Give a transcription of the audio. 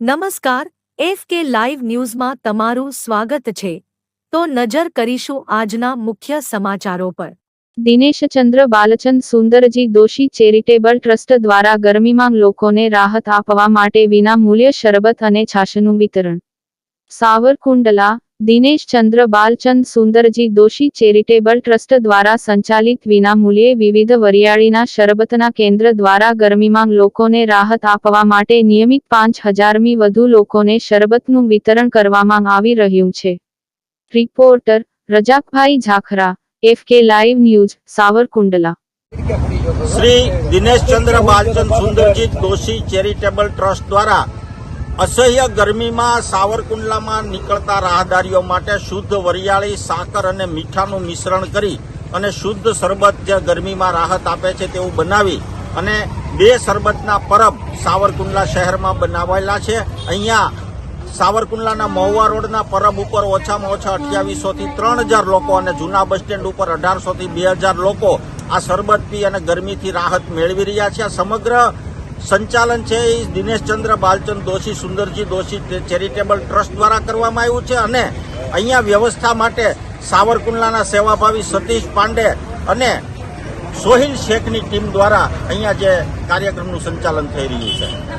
નમસ્કાર, F K live ન્યૂઝમાં તમારું સ્વાગત છે. તો નજર કરીશું આજના મુખ્ય સમાચારો પર. દિનેશચંદ્ર બાલચંદ સુંદરજી દોશી ચેરિટેબલ ટ્રસ્ટ દ્વારા ગરમીમાં લોકોને રાહત આપવા માટે વિના મૂલ્ય શરબત અને છાશનું વિતરણ. સાવરકુંડલા દિનેશચંદ્ર બાલચંદ સુંદરજી દોશી ચેરિટેબલ ટ્રસ્ટ દ્વારા સંચાલિત વિના મૂલ્યે વિવિધ વરિયાળીના શરબતના કેન્દ્ર દ્વારા ગરમીમાં લોકોને રાહત આપવા માટે નિયમિત પાંચ હજારમી વધુ લોકોને શરબતનું વિતરણ કરવામાં આવી રહ્યું છે. Reporter Rajakbhai Zakhra, F K live news, Savarkundla. Shri Dineshchandra Balchand Sundarji Doshi charitable trust દ્વારા અસહ્ય ગરમીમાં સાવરકુંડલામાં નીકળતા રાહદારીઓ માટે શુદ્ધ વરિયાળી, સાકર અને મીઠાનું મિશ્રણ કરી અને શુદ્ધ શરબત જે ગરમીમાં રાહત આપે છે તેવું બનાવી અને બે શરબતના પરબ સાવરકુંડલા શહેરમાં બનાવાયેલા છે. અહીંયા સાવરકુંડલાના મહુવા રોડના પરબ ઉપર ઓછામાં ઓછા અઠ્યાવીસો થી ત્રણ હજાર લોકો અને જૂના બસ સ્ટેન્ડ ઉપર અઢારસો થી બે હજાર લોકો આ શરબત પી અને ગરમીથી રાહત મેળવી રહ્યા છે. સમગ્ર સંચાલન છે એ દિનેશચંદ્ર બાલચંદ દોશી, સુંદરજી દોશી ચેરિટેબલ ટ્રસ્ટ દ્વારા કરવામાં આવ્યું છે અને અહીંયા વ્યવસ્થા માટે સાવરકુંડલાના સેવાભાવી સતીશ પાંડે અને સોહિલ શેખની ટીમ દ્વારા અહીંયા જે કાર્યક્રમનું સંચાલન થઈ રહ્યું છે.